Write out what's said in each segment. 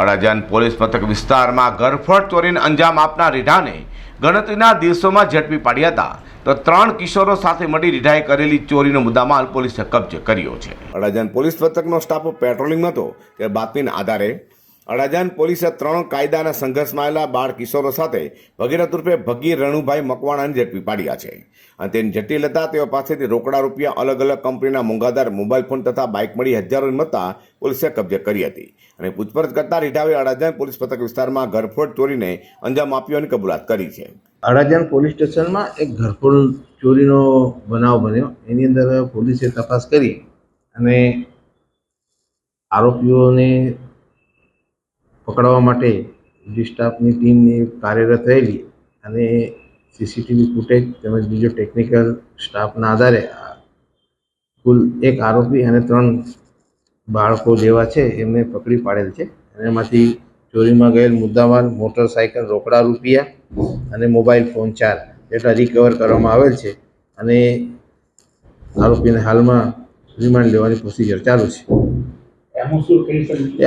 Adajan police મથક વિસ્તારમાં ગરફડ ચોરીને અંજામ આપનાર રીઢાને ગણતરીના દિવસોમાં ઝડપી પાડ્યા હતા. તો ત્રણ કિશોરો સાથે મળી રીઢાએ કરેલી ચોરીનો મુદ્દામાલ પોલીસે કબજે કર્યો છે. અડાજણ પોલીસ મથકનો સ્ટાફ પેટ્રોલિંગમાં હતો. તે બાતમીના આધારે અડાજણ પોલીસે ત્રણ કાયદાના સંઘર્ષમાં આવેલા બાળ કિશોરો સાથે ભગીરથ રૂપે ભગી રણુભાઈ મકવાણાને ઝડપી પાડ્યા છે. અને તેની જટિલતા તેઓ પાસેથી રોકડા રૂપિયા અલગ અલગ કંપનીના મોંઘાદાર મોબાઈલ ફોન તથા બાઇક મળી હજારો મળતા પોલીસે કબજે કરી હતી. અને પૂછપરછ કરતા રીઢાવે અડાજાન પોલીસ મથક વિસ્તારમાં ઘરફોડ ચોરીને અંજામ આપ્યોની કબૂલાત કરી છે. અડાજાન પોલીસ સ્ટેશનમાં એક ઘરફોડ ચોરીનો બનાવ બન્યો. એની અંદર પોલીસે તપાસ કરી અને આરોપીઓને પકડવા માટે જે સ્ટાફની ટીમની કાર્યરત રહેલી અને સીસીટીવી ફૂટેજ તેમજ બીજો ટેકનિકલ સ્ટાફના આધારે કુલ એક આરોપી અને ત્રણ બાળકો જેવા છે એમને પકડી પાડેલ છે. અને એમાંથી ચોરીમાં ગયેલ મુદ્દામાલ, મોટરસાયકલ, રોકડા રૂપિયા અને મોબાઈલ ફોન ચાર જેટલા રિકવર કરવામાં આવેલ છે અને આરોપીને હાલમાં રિમાન્ડ લેવાની પ્રોસિજર ચાલુ છે.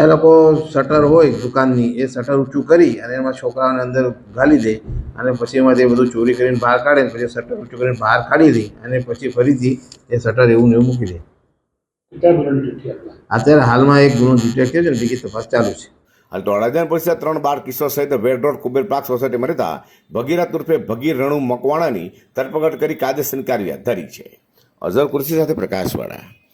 એ લોકો શટર હોય દુકાનની એ શટર ઊંચું કરી અને એમાં છોકરાઓને અંદર ઘાલી દે અને પછી એમાંથી બધું ચોરી કરીને બહાર કાઢે પછી શટર ઊંચું કરીને બહાર કાઢી દે અને પછી ફરીથી એ શટર એવું ને એવું મૂકી દે. અત્યારે હાલમાં એક ગુનો ડિટેક્ટ છે ને બીજી તપાસ ચાલુ છે. હાલ તો અડાજણ પોલીસે ત્રણ બાર કિશોર સહિત વેડ રોડ કુબેર પાર્ક સોસાયટીમાં રહેતા ભગીરથ ઉર્ફે ભગીર રણુ મકવાણાની ધરપકડ કરી કાયદેસરની કાર્યવાહી ધરી છે. અઝર કુર્સી સાથે પ્રકાશવાળા.